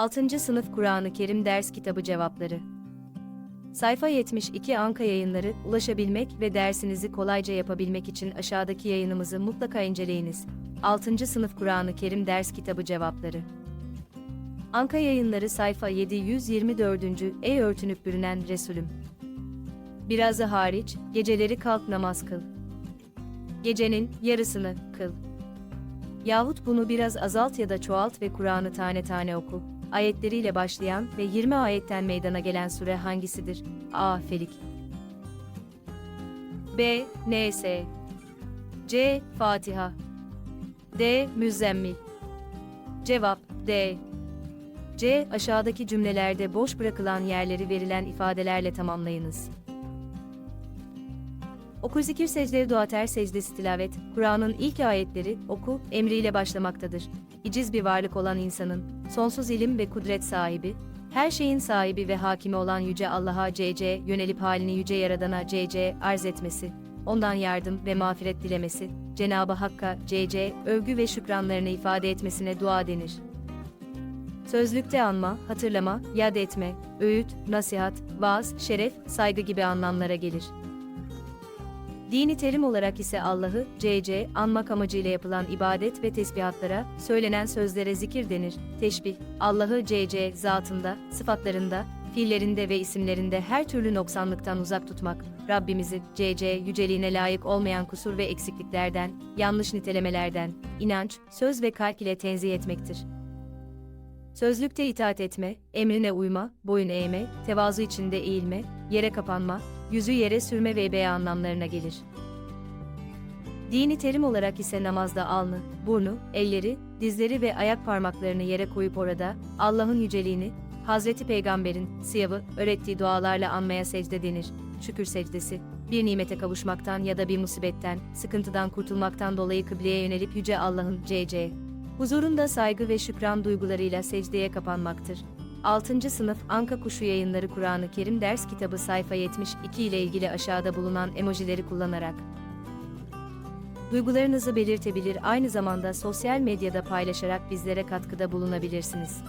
6. Sınıf Kur'an-ı Kerim Ders Kitabı Cevapları Sayfa 72 Anka Yayınları, ulaşabilmek ve dersinizi kolayca yapabilmek için aşağıdaki yayınımızı mutlaka inceleyiniz. 6. Sınıf Kur'an-ı Kerim Ders Kitabı Cevapları Anka Yayınları sayfa 724. Ey örtünüp bürünen Resulüm! Birazı hariç, geceleri kalk namaz kıl. Gecenin yarısını kıl. Yahut bunu biraz azalt ya da çoğalt ve Kur'an'ı tane tane oku. Ayetleriyle başlayan ve 20 ayetten meydana gelen sure hangisidir? A. Felik B. Nes C. Fatiha D. Müzzemmil Cevap D. C. Aşağıdaki cümlelerde boş bırakılan yerleri verilen ifadelerle tamamlayınız. Oku zikir secde dua ter secdesi tilavet, Kur'an'ın ilk ayetleri oku emriyle başlamaktadır. İciz bir varlık olan insanın, sonsuz ilim ve kudret sahibi, her şeyin sahibi ve hakimi olan Yüce Allah'a CC yönelip halini Yüce Yaradan'a CC arz etmesi, ondan yardım ve mağfiret dilemesi, Cenabı Hakk'a CC övgü ve şükranlarını ifade etmesine dua denir. Sözlükte anma, hatırlama, yad etme, öğüt, nasihat, vaaz, şeref, saygı gibi anlamlara gelir. Dini terim olarak ise Allah'ı, CC, anmak amacıyla yapılan ibadet ve tesbihatlara, söylenen sözlere zikir denir. Teşbih, Allah'ı CC, zatında, sıfatlarında, fiillerinde ve isimlerinde her türlü noksanlıktan uzak tutmak, Rabbimizi, CC, yüceliğine layık olmayan kusur ve eksikliklerden, yanlış nitelemelerden, inanç, söz ve kalp ile tenzih etmektir. Sözlükte itaat etme, emrine uyma, boyun eğme, tevazu içinde eğilme, yere kapanma, yüzü yere sürme ve ebeye anlamlarına gelir. Dini terim olarak ise namazda alnı, burnu, elleri, dizleri ve ayak parmaklarını yere koyup orada Allah'ın yüceliğini, Hazreti Peygamber'in siyavı öğrettiği dualarla anmaya secde denir. Şükür secdesi, bir nimete kavuşmaktan ya da bir musibetten, sıkıntıdan kurtulmaktan dolayı kıbleye yönelip Yüce Allah'ın CC, huzurunda saygı ve şükran duygularıyla secdeye kapanmaktır. 6. Sınıf Anka Kuşu Yayınları Kur'an-ı Kerim Ders Kitabı sayfa 72 ile ilgili aşağıda bulunan emojileri kullanarak duygularınızı belirtebilir aynı zamanda sosyal medyada paylaşarak bizlere katkıda bulunabilirsiniz.